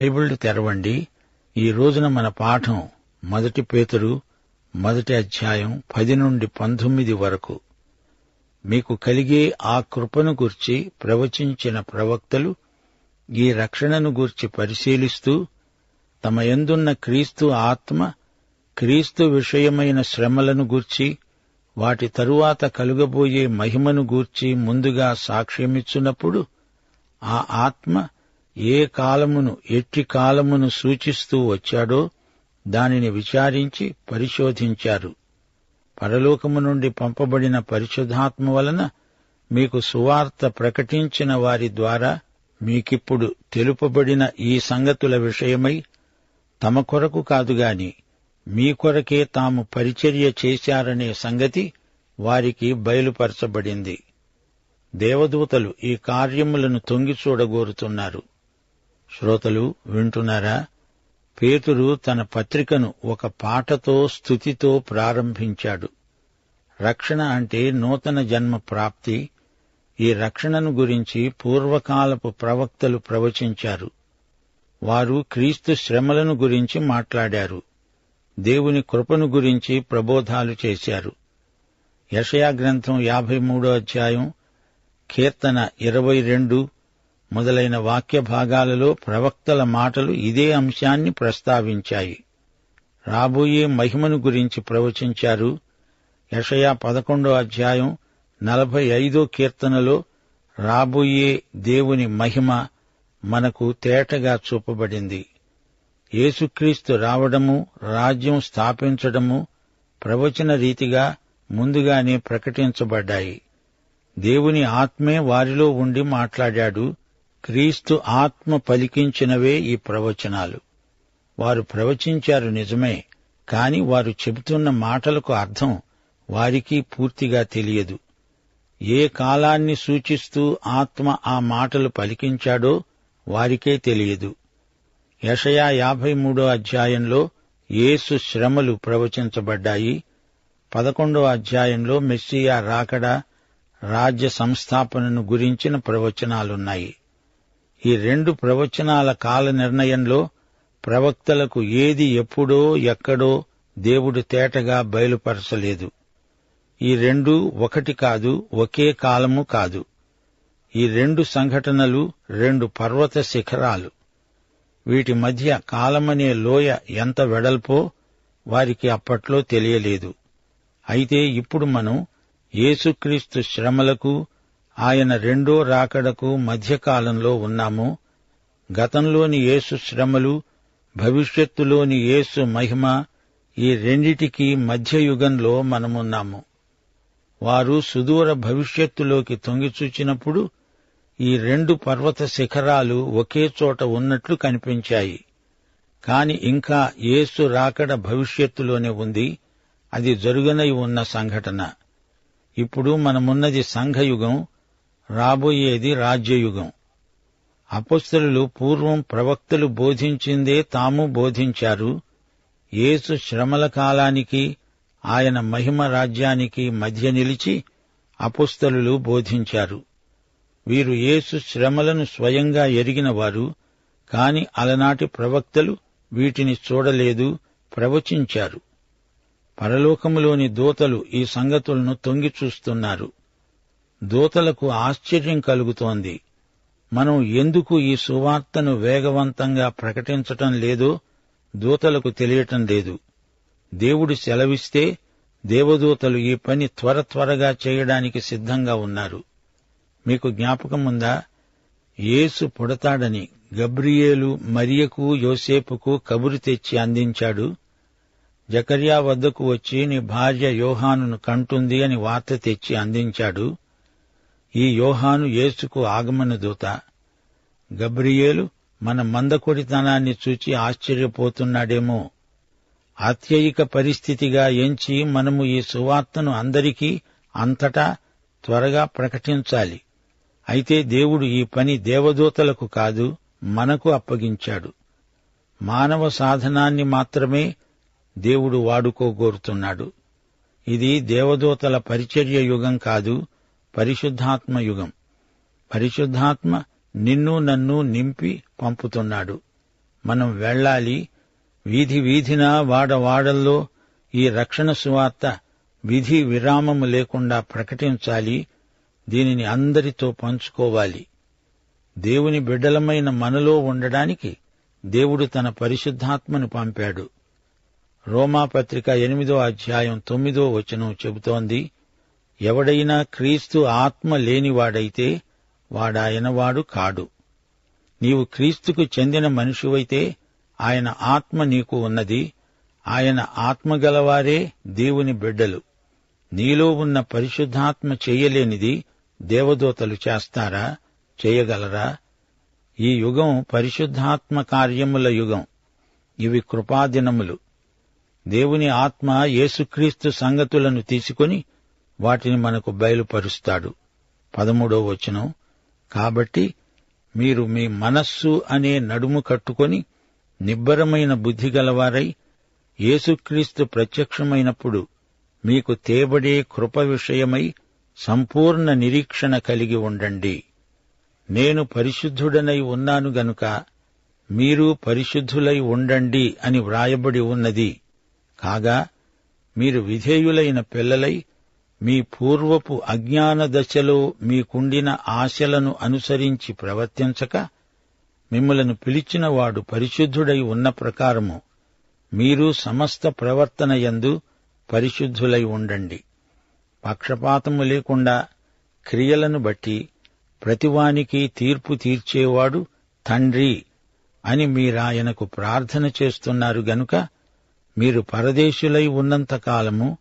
Bible తెరవండి. ఈ రోజున మన పాఠం మొదటి పేతురు మొదటి అధ్యాయం పది నుండి పంతొమ్మిది వరకు. మీకు కలిగే ఆ కృపను గూర్చి ప్రవచించిన ప్రవక్తలు ఈ రక్షణను గూర్చి పరిశీలిస్తూ తమ ఎందున్న క్రీస్తు ఆత్మ క్రీస్తు విషయమైన శ్రమలను గూర్చి వాటి తరువాత కలుగబోయే మహిమను గూర్చి ముందుగా సాక్ష్యమిచ్చునప్పుడు ఆ ఆత్మ ఏ కాలమును ఎట్టి కాలమును సూచిస్తూ వచ్చాడో దానిని విచారించి పరిశోధించారు. పరలోకము నుండి పంపబడిన పరిశుధాత్మ వలన మీకు సువార్త ప్రకటించిన వారి ద్వారా మీకిప్పుడు తెలుపబడిన ఈ సంగతుల విషయమై తమ కొరకు కాదుగాని మీ కొరకే తాము పరిచర్య చేశారనే సంగతి వారికి బయలుపరచబడింది. దేవదూతలు ఈ కార్యములను తొంగి చూడగోరుతున్నారు. శ్రోతలు వింటున్నారా? పేతురు తన పత్రికను ఒక పాటతో స్థుతితో ప్రారంభించాడు. రక్షణ అంటే నూతన జన్మ ప్రాప్తి. ఈ రక్షణను గురించి పూర్వకాలపు ప్రవక్తలు ప్రవచించారు. వారు క్రీస్తు శ్రమలను గురించి మాట్లాడారు. దేవుని కృపను గురించి ప్రబోధాలు చేశారు. యషయా గ్రంథం యాభై మూడో అధ్యాయం కీర్తన ఇరవై రెండు మొదలైన వాక్య భాగాలలో ప్రవక్తల మాటలు ఇదే అంశాన్ని ప్రస్తావించాయి. రాబోయే మహిమను గురించి ప్రవచించారు. యషయా పదకొండో అధ్యాయం నలభై ఐదో కీర్తనలో రాబోయే దేవుని మహిమ మనకు తేటగా చూపబడింది. యేసుక్రీస్తు రావడము రాజ్యం స్థాపించడము ప్రవచన రీతిగా ముందుగానే ప్రకటించబడ్డాయి. దేవుని ఆత్మే వారిలో ఉండి మాట్లాడాడు. క్రీస్తు ఆత్మ పలికించినవే ఈ ప్రవచనాలు. వారు ప్రవచించారు నిజమే కాని వారు చెబుతున్న మాటలకు అర్థం వారికి పూర్తిగా తెలియదు. ఏ కాలాన్ని సూచిస్తూ ఆత్మ ఆ మాటలు పలికించాడో వారికే తెలియదు. యషయా యాభై మూడో అధ్యాయంలో యేసు శ్రమలు ప్రవచించబడ్డాయి. పదకొండో అధ్యాయంలో మెస్సియా రాకడా రాజ్య సంస్థాపనను గురించిన ప్రవచనాలున్నాయి. ఈ రెండు ప్రవచనాల కాల నిర్ణయంలో ప్రవక్తలకు ఏది ఎప్పుడో ఎక్కడో దేవుడు తేటగా బయలుపరచలేదు. ఈ రెండు ఒకటి కాదు ఒకే కాలము కాదు. ఈ రెండు సంఘటనలు రెండు పర్వత శిఖరాలు. వీటి మధ్య కాలమనే లోయ ఎంత వెడల్పో వారికి అప్పట్లో తెలియలేదు. అయితే ఇప్పుడు మనం యేసుక్రీస్తు శ్రమలకు ఆయన రెండో రాకడకు మధ్యకాలంలో ఉన్నాము. గతంలోని యేసు శ్రమలు భవిష్యత్తులోని యేసు మహిమ ఈ రెండిటికీ మధ్యయుగంలో మనమున్నాము. వారు సుదూర భవిష్యత్తులోకి తొంగిచూచినప్పుడు ఈ రెండు పర్వత శిఖరాలు ఒకే చోట ఉన్నట్లు కనిపించాయి. కాని ఇంకా యేసు రాకడ భవిష్యత్తులోనే ఉంది. అది జరుగనై ఉన్న సంఘటన. ఇప్పుడు మనమున్నది సంఘయుగం. రాబోయేది రాజ్యయుగం. అపస్తులు పూర్వం ప్రవక్తలు బోధించిందే తాము బోధించారు. యేసు శ్రమల కాలానికి ఆయన మహిమ రాజ్యానికి మధ్య నిలిచి అపుస్తలు బోధించారు. వీరు యేసు శ్రమలను స్వయంగా ఎరిగినవారు కాని అలనాటి ప్రవక్తలు వీటిని చూడలేదు ప్రవచించారు. పరలోకములోని దూతలు ఈ సంగతులను తొంగి చూస్తున్నారు. దూతలకు ఆశ్చర్యం కలుగుతోంది. మనం ఎందుకు ఈ సువార్తను వేగవంతంగా ప్రకటించటం లేదో? దూతలకు తెలియటం లేదు. దేవుడు సెలవిస్తే దేవదూతలు ఈ పని త్వర త్వరగా చేయడానికి సిద్ధంగా ఉన్నారు. మీకు జ్ఞాపకం ఉందా? యేసు పుడతాడని గబ్రియేలు మరియకు యోసేపుకు కబురు తెచ్చి అందించాడు. జకర్యా వద్దకు వచ్చి నీ భార్య యోహానును కంటుంది అని వార్త తెచ్చి అందించాడు. ఈ యోహాను యేసుకు ఆగమన దూత గబ్రియేలు మన మందకొడితనాన్ని చూచి ఆశ్చర్యపోతున్నాడేమో. ఆత్యయిక పరిస్థితిగా ఎంచి మనము ఈ సువార్తను అందరికీ అంతటా త్వరగా ప్రకటించాలి. అయితే దేవుడు ఈ పని దేవదూతలకు కాదు మనకు అప్పగించాడు. మానవ సాధనాన్ని మాత్రమే దేవుడు వాడుకోగోరుతున్నాడు. ఇది దేవదూతల పరిచర్య యుగం కాదు పరిశుద్ధాత్మ యుగం. పరిశుద్ధాత్మ నిన్ను నన్ను నింపి పంపుతున్నాడు. మనం వెళ్ళాలి వీధి వీధిన వాడవాడల్లో ఈ రక్షణ సువార్త విధి విరామము లేకుండా ప్రకటించాలి దీనిని అందరితో పంచుకోవాలి. దేవుని బిడ్డలమైన మనలో ఉండడానికి దేవుడు తన పరిశుద్ధాత్మను పంపాడు. రోమాపత్రిక ఎనిమిదో అధ్యాయం తొమ్మిదో వచనం చెబుతోంది. ఎవడైనా క్రీస్తు ఆత్మ లేనివాడైతే వాడాయనవాడు కాడు. నీవు క్రీస్తుకు చెందిన మనిషివైతే ఆయన ఆత్మ నీకు ఉన్నది. ఆయన ఆత్మగలవారే దేవుని బిడ్డలు. నీలో ఉన్న పరిశుద్ధాత్మ చేయలేనిది దేవదూతలు చేస్తారా? చేయగలరా? ఈ యుగం పరిశుద్ధాత్మ కార్యముల యుగం. ఇవి కృపాదినములు. దేవుని ఆత్మ యేసుక్రీస్తు సంగతులను తీసుకొని వాటిని మనకు బయలుపరుస్తాడు. పదమూడో వచనం కాబట్టి మీరు మీ మనస్సు అనే నడుము కట్టుకొని నిబ్బరమైన బుద్ధి గలవారై యేసుక్రీస్తు ప్రత్యక్షమైనప్పుడు మీకు తేబడే కృప విషయమై సంపూర్ణ నిరీక్షణ కలిగి ఉండండి. నేను పరిశుద్ధుడనై ఉన్నాను గనుక మీరు పరిశుద్ధులై ఉండండి అని వ్రాయబడి ఉన్నది. కాగా మీరు విధేయులైన పిల్లలై మీ పూర్వపు అజ్ఞాన దశలో మీకుండిన ఆశలను అనుసరించి ప్రవర్తించక మిమ్మలను పిలిచినవాడు పరిశుద్ధుడై ఉన్న ప్రకారము మీరు సమస్త ప్రవర్తన యందు పరిశుద్ధులై ఉండండి. పక్షపాతము లేకుండా క్రియలను బట్టి ప్రతివానికి తీర్పు తీర్చేవాడు తండ్రి అని మీరాయనకు ప్రార్థన చేస్తున్నారు గనుక మీరు పరదేశులై ఉన్నంతకాలము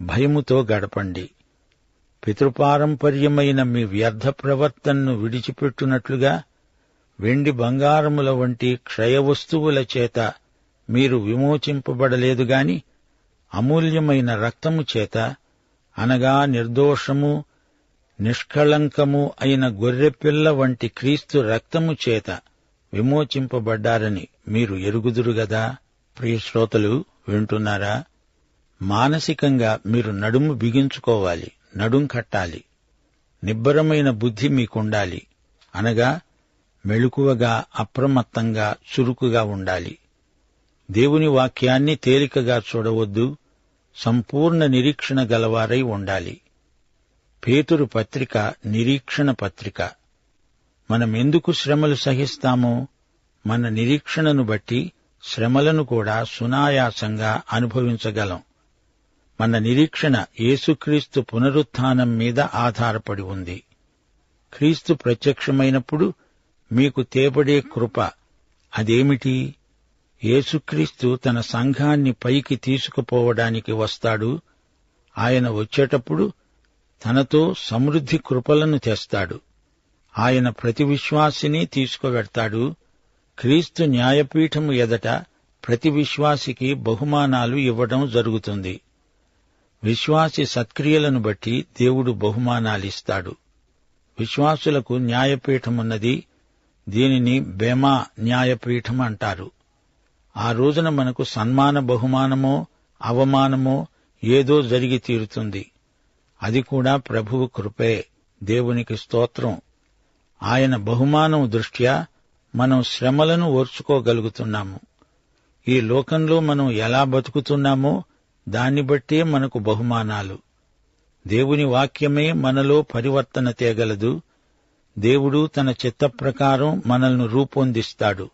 భయముతో గడపండి. పితృపారంపర్యమైన మీ వ్యర్థ ప్రవర్తనను విడిచిపెట్టునట్లుగా వెండి బంగారముల వంటి క్షయవస్తువుల చేత మీరు విమోచింపబడలేదు గాని అమూల్యమైన రక్తము చేత అనగా నిర్దోషము నిష్కళంకము అయిన గొర్రెపిల్ల వంటి క్రీస్తు రక్తము చేత విమోచింపబడ్డారని మీరు ఎరుగుదురుగదా ప్రియశ్రోతలు వింటున్నారా? మానసికంగా మీరు నడుము బిగించుకోవాలి నడుం కట్టాలి నిబ్బరమైన బుద్ధి మీకుండాలి అనగా మెళుకువగా అప్రమత్తంగా చురుకుగా ఉండాలి. దేవుని వాక్యాన్ని తేలికగా చూడవద్దు సంపూర్ణ నిరీక్షణ గలవారై ఉండాలి. పేతురు పత్రిక నిరీక్షణ పత్రిక. మనమెందుకు శ్రమలు సహిస్తామో మన నిరీక్షణను బట్టి శ్రమలను కూడా సునాయాసంగా అనుభవించగలం. మన నిరీక్షణ యేసుక్రీస్తు పునరుత్థానం మీద ఆధారపడి ఉంది. క్రీస్తు ప్రత్యక్షమైనప్పుడు మీకు తేబడే కృప అదేమిటి? యేసుక్రీస్తు తన సంఘాన్ని పైకి తీసుకుపోవడానికి వస్తాడు. ఆయన వచ్చేటప్పుడు తనతో సమృద్ధి కృపలను తెస్తాడు. ఆయన ప్రతి విశ్వాసిని తీసుకువెడతాడు. క్రీస్తు న్యాయపీఠము ఎదట ప్రతి విశ్వాసికి బహుమానాలు ఇవ్వడం జరుగుతుంది. విశ్వాసి సత్క్రియలను బట్టి దేవుడు బహుమానాలిస్తాడు. విశ్వాసులకు న్యాయపీఠమున్నది దీనిని బెమా న్యాయపీఠం అంటారు ఆ రోజున మనకు సన్మాన బహుమానమో అవమానమో ఏదో జరిగి తీరుతుంది. అది కూడా ప్రభువు కృపే దేవునికి స్తోత్రం. ఆయన బహుమానం దృష్ట్యా మనం శ్రమలను ఓర్చుకోగలుగుతున్నాము. ఈ లోకంలో మనం ఎలా బతుకుతున్నామో దాన్ని బట్టే మనకు బహుమానాలు. దేవుని వాక్యమే మనలో పరివర్తన తేగలదు. దేవుడు తన చిత్త ప్రకారం మనల్ని రూపొందిస్తాడు.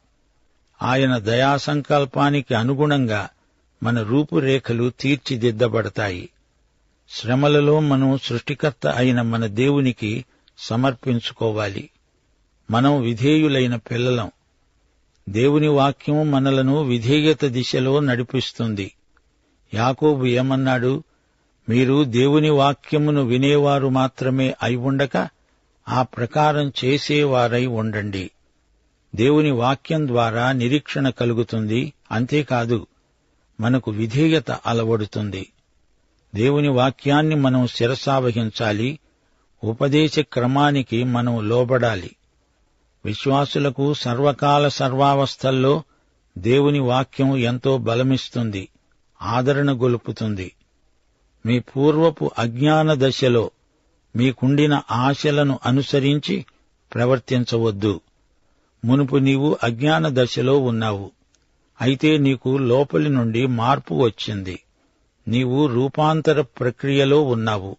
ఆయన దయాసంకల్పానికి అనుగుణంగా మన రూపురేఖలు తీర్చిదిద్దబడతాయి. శ్రమలలో మనం సృష్టికర్త అయిన మన దేవునికి సమర్పించుకోవాలి. మనం విధేయులైన పిల్లలం. దేవుని వాక్యం మనలను విధేయత దిశలో నడిపిస్తుంది. యాకోబు ఏమన్నాడు? మీరు దేవుని వాక్యమును వినేవారు మాత్రమే అయి ఉండక ఆ ప్రకారం చేసేవారై ఉండండి. దేవుని వాక్యం ద్వారా నిరీక్షణ కలుగుతుంది అంతేకాదు మనకు విధేయత అలవడుతుంది. దేవుని వాక్యాన్ని మనం శిరసావహించాలి ఉపదేశ క్రమానికి మనం లోబడాలి. విశ్వాసులకు సర్వకాల సర్వావస్థల్లో దేవుని వాక్యం ఎంతో బలమిస్తుంది. ఆదరణ గొలుపుతుంది. మీ పూర్వపు అజ్ఞాన దశలో మీకుండిన ఆశలను అనుసరించి ప్రవర్తించవద్దు. మునుపు నీవు అజ్ఞాన దశలో ఉన్నావు. అయితే నీకు లోపలి నుండి మార్పు వచ్చింది. నీవు రూపాంతర ప్రక్రియలో ఉన్నావు.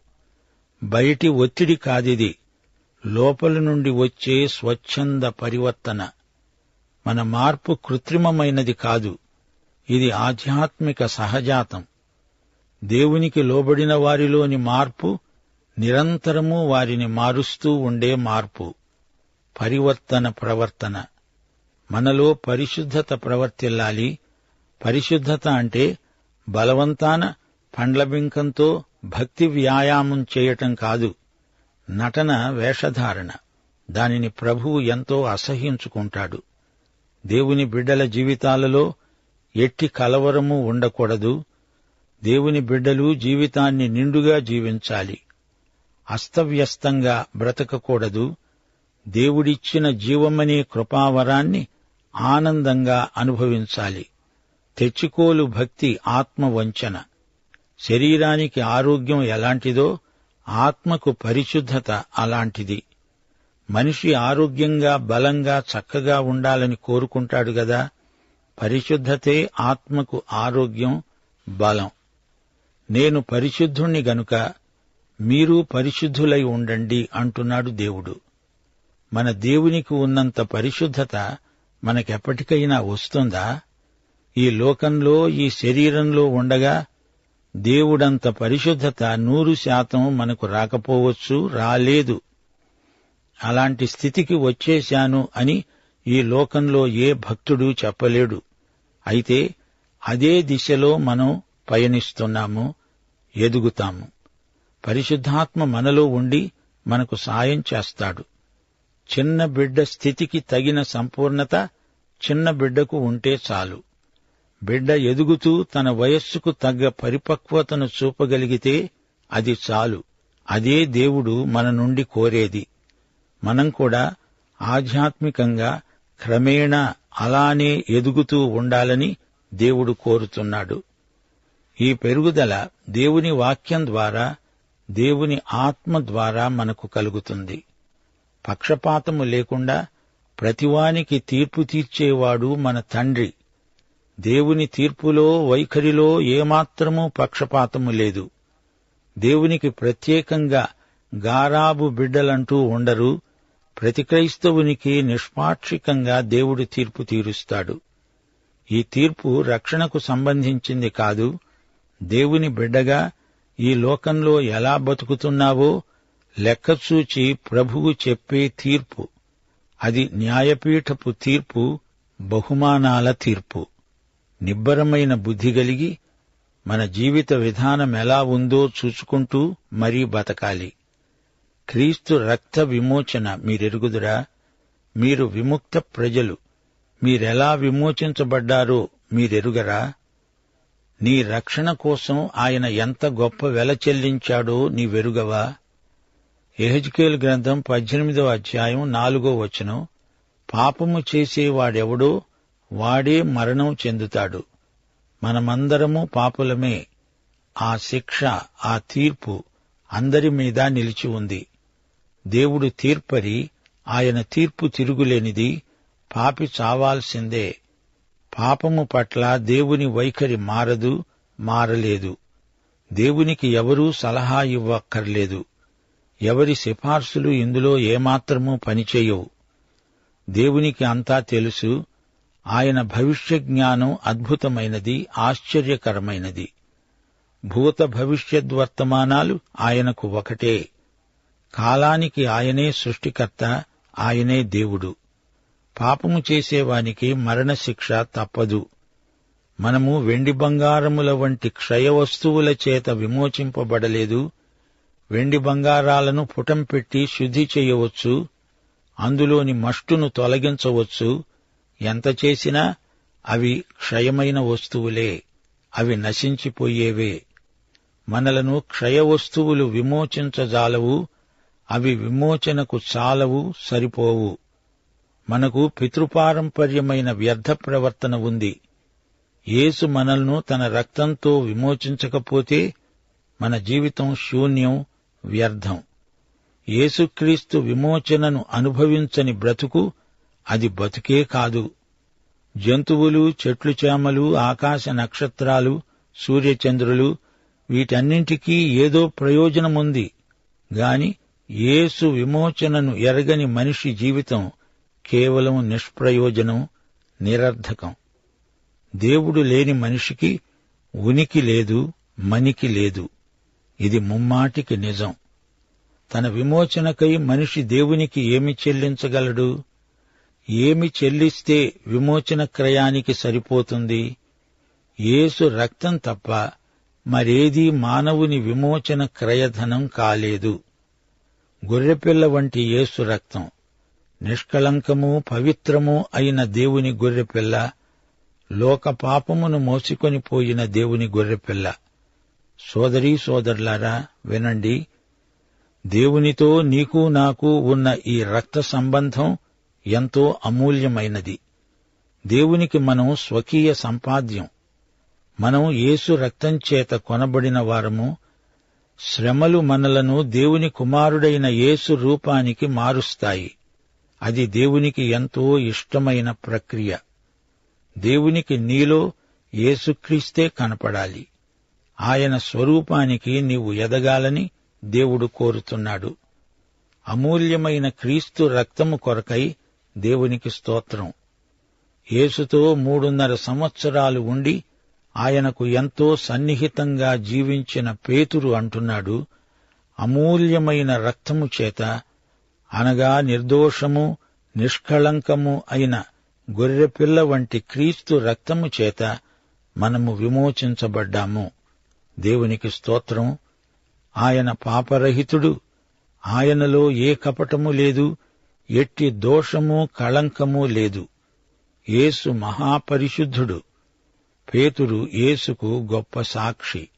బయటి ఒత్తిడి కాదిది. లోపలి నుండి వచ్చే స్వచ్ఛంద పరివర్తన. మన మార్పు కృత్రిమమైనది కాదు. ఇది ఆధ్యాత్మిక సహజాతం. దేవునికి లోబడిన వారిలోని మార్పు నిరంతరము వారిని మారుస్తూ ఉండే మార్పు. పరివర్తన ప్రవర్తన. మనలో పరిశుద్ధత ప్రవర్తిల్లాలి. పరిశుద్ధత అంటే బలవంతాన పండ్లబింకంతో భక్తి వ్యాయామం చేయటం కాదు. నటన వేషధారణ. దానిని ప్రభువు ఎంతో అసహ్యించుకుంటాడు. దేవుని బిడ్డల జీవితాలలో ఎట్టి కలవరము ఉండకూడదు. దేవుని బిడ్డలు జీవితాన్ని నిండుగా జీవించాలి. అస్తవ్యస్తంగా బ్రతకకూడదు. దేవుడిచ్చిన జీవమనే కృపావరాన్ని ఆనందంగా అనుభవించాలి. తెచ్చుకోలు భక్తి ఆత్మవంచన. శరీరానికి ఆరోగ్యం ఎలాంటిదో ఆత్మకు పరిశుద్ధత అలాంటిది. మనిషి ఆరోగ్యంగా బలంగా చక్కగా ఉండాలని కోరుకుంటాడు గదా. పరిశుద్ధతే ఆత్మకు ఆరోగ్యం బలం. నేను పరిశుద్ధుణ్ణి గనుక మీరు పరిశుద్ధులై ఉండండి అంటున్నాడు దేవుడు. మన దేవునికి ఉన్నంత పరిశుద్ధత మనకెప్పటికైనా వస్తుందా? ఈ లోకంలో ఈ శరీరంలో ఉండగా దేవుడంత పరిశుద్ధత నూరు శాతం మనకు రాకపోవచ్చు రాలేదు. అలాంటి స్థితికి వచ్చేశాను అని ఈ లోకంలో ఏ భక్తుడు చెప్పలేడు. అయితే అదే దిశలో మనం పయనిస్తున్నాము ఎదుగుతాము. పరిశుద్ధాత్మ మనలో ఉండి మనకు సాయం చేస్తాడు. చిన్న బిడ్డ స్థితికి తగిన సంపూర్ణత చిన్న బిడ్డకు ఉంటే చాలు. బిడ్డ ఎదుగుతూ తన వయస్సుకు తగ్గ పరిపక్వతను చూపగలిగితే అది చాలు. అదే దేవుడు మన నుండి కోరేది. మనం కూడా ఆధ్యాత్మికంగా క్రమేణా అలానే ఎదుగుతూ ఉండాలని దేవుడు కోరుతున్నాడు. ఈ పెరుగుదల దేవుని వాక్యం ద్వారా దేవుని ఆత్మ ద్వారా మనకు కలుగుతుంది. పక్షపాతము లేకుండా ప్రతివానికి తీర్పు తీర్చేవాడు మన తండ్రి. దేవుని తీర్పులో వైఖరిలో ఏమాత్రమూ పక్షపాతము లేదు. దేవునికి ప్రత్యేకంగా గారాబు బిడ్డలంటూ ఉండరు. ప్రతి క్రైస్తవునికి నిష్పాక్షికంగా దేవుడు తీర్పు తీరుస్తాడు. ఈ తీర్పు రక్షణకు సంబంధించింది కాదు దేవుని బిడ్డగా ఈ లోకంలో ఎలా బతుకుతున్నావో లెక్కచూచి ప్రభువు చెప్పే తీర్పు. అది న్యాయపీఠపు తీర్పు బహుమానాల తీర్పు. నిబ్బరమైన బుద్ధి కలిగి మన జీవిత విధానం ఎలా ఉందో చూసుకుంటూ మరీ బతకాలి. క్రీస్తు రక్త విమోచన మీరెరుగుదురా? మీరు విముక్త ప్రజలు. మీరెలా విమోచించబడ్డారో మీరెరుగరా? నీ రక్షణ కోసం ఆయన ఎంత గొప్ప వెల చెల్లించాడో నీవెరుగవా? ఎహెజ్కేల్ గ్రంథం పద్దెనిమిదవ అధ్యాయం నాలుగో వచనం. పాపము చేసేవాడెవడో వాడే మరణం చెందుతాడు. మనమందరము పాపులమే. ఆ శిక్ష ఆ తీర్పు అందరి మీద నిలిచి ఉంది. దేవుడు తీర్పరి ఆయన తీర్పు తిరుగులేనిది పాపి చావాల్సిందే. పాపము పట్ల దేవుని వైఖరి మారదు మారలేదు. దేవునికి ఎవరూ సలహా ఇవ్వక్కర్లేదు. ఎవరి సిఫార్సులు ఇందులో ఏమాత్రమూ పనిచేయవు. దేవునికి అంతా తెలుసు. ఆయన భవిష్య జ్ఞానం అద్భుతమైనది ఆశ్చర్యకరమైనది. భూత భవిష్యద్వర్తమానాలు ఆయనకు ఒకటే. కాలానికి ఆయనే సృష్టికర్త ఆయనే దేవుడు. పాపము చేసేవానికి మరణశిక్ష తప్పదు. మనము వెండి బంగారముల వంటి క్షయ వస్తువుల చేత విమోచింపబడలేదు. వెండి బంగారాలను పుటం పెట్టి శుద్ధి చేయవచ్చు. అందులోని మష్టును తొలగించవచ్చు. ఎంత చేసినా అవి క్షయమైన వస్తువులే. అవి నశించిపోయేవే. మనలను క్షయ వస్తువులు విమోచించజాలవు. అవి విమోచనకు చాలవు సరిపోవు. మనకు పితృపారంపర్యమైన వ్యర్థ ప్రవర్తన ఉంది. యేసు మనల్ను తన రక్తంతో విమోచించకపోతే మన జీవితం శూన్యం వ్యర్థం. యేసుక్రీస్తు విమోచనను అనుభవించని బ్రతుకు అది బతుకే కాదు. జంతువులు చెట్లు చేమలు ఆకాశ నక్షత్రాలు సూర్యచంద్రులు వీటన్నింటికీ ఏదో ప్రయోజనముంది. గాని యేసు విమోచనను ఎరగని మనిషి జీవితం కేవలం నిష్ప్రయోజనం నిరర్ధకం. దేవుడు లేని మనిషికి ఉనికి లేదు మనికి లేదు. ఇది ముమ్మాటికి నిజం. తన విమోచనకై మనిషి దేవునికి ఏమి చెల్లించగలడు? ఏమి చెల్లిస్తే విమోచన క్రయానికి సరిపోతుంది? యేసు రక్తం తప్ప మరేదీ మానవుని విమోచన క్రయధనం కాలేదు. గొర్రెపిల్ల వంటి యేసు రక్తం నిష్కళంకము పవిత్రము అయిన దేవుని గొర్రెపిల్ల లోక పాపమును మోసుకొని పోయిన దేవుని గొర్రెపిల్ల. సోదరీ సోదరులారా వినండి. దేవునితో నీకు నాకు ఉన్న ఈ రక్త సంబంధం ఎంతో అమూల్యమైనది. దేవునికి మనం స్వకీయ సంపాద్యం. మనం యేసు రక్తం చేత కొనబడిన వారము శ్రమలు మనలను దేవుని కుమారుడైన యేసు రూపానికి మారుస్తాయి. అది దేవునికి ఎంతో ఇష్టమైన ప్రక్రియ. దేవునికి నీలో యేసుక్రీస్తే కనపడాలి. ఆయన స్వరూపానికి నీవు ఎదగాలని దేవుడు కోరుతున్నాడు. అమూల్యమైన క్రీస్తు రక్తము కొరకై దేవునికి స్తోత్రం. యేసుతో మూడున్నర సంవత్సరాలు ఉండి ఆయనకు ఎంతో సన్నిహితంగా జీవించిన పేతురు అంటున్నాడు అమూల్యమైన రక్తము చేత అనగా నిర్దోషము నిష్కళంకము అయిన గొర్రెపిల్ల వంటి క్రీస్తు రక్తము చేత మనము విమోచించబడ్డాము. దేవునికి స్తోత్రం. ఆయన పాపరహితుడు ఆయనలో ఏ కపటము లేదు ఎట్టి దోషము కళంకము లేదు. యేసు మహాపరిశుద్ధుడు. పేతురు యేసుకు గొప్ప సాక్షి.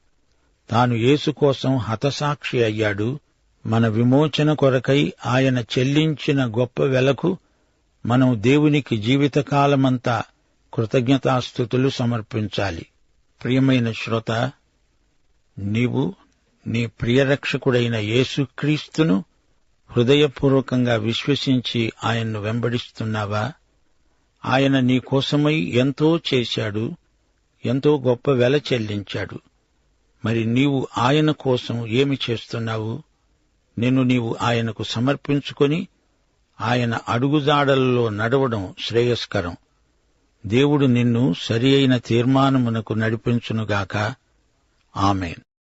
తాను యేసు కోసం హతసాక్షి అయ్యాడు. మన విమోచన కొరకై ఆయన చెల్లించిన గొప్ప వెలకు మనం దేవునికి జీవితకాలమంతా కృతజ్ఞతాస్థుతులు సమర్పించాలి. ప్రియమైన శ్రోత నీవు నీ ప్రియరక్షకుడైన యేసుక్రీస్తును హృదయపూర్వకంగా విశ్వసించి ఆయన్ను వెంబడిస్తున్నావా? ఆయన నీ కోసమై ఎంతో చేశాడు. ఎంతో గొప్ప వెల చెల్లించాడు. మరి నీవు ఆయన కోసం ఏమి చేస్తున్నావు? నిన్ను నీవు ఆయనకు సమర్పించుకొని ఆయన అడుగుజాడలలో నడవడం శ్రేయస్కరం. దేవుడు నిన్ను సరి అయిన తీర్మానమునకు నడిపించునుగాక. ఆమెన్.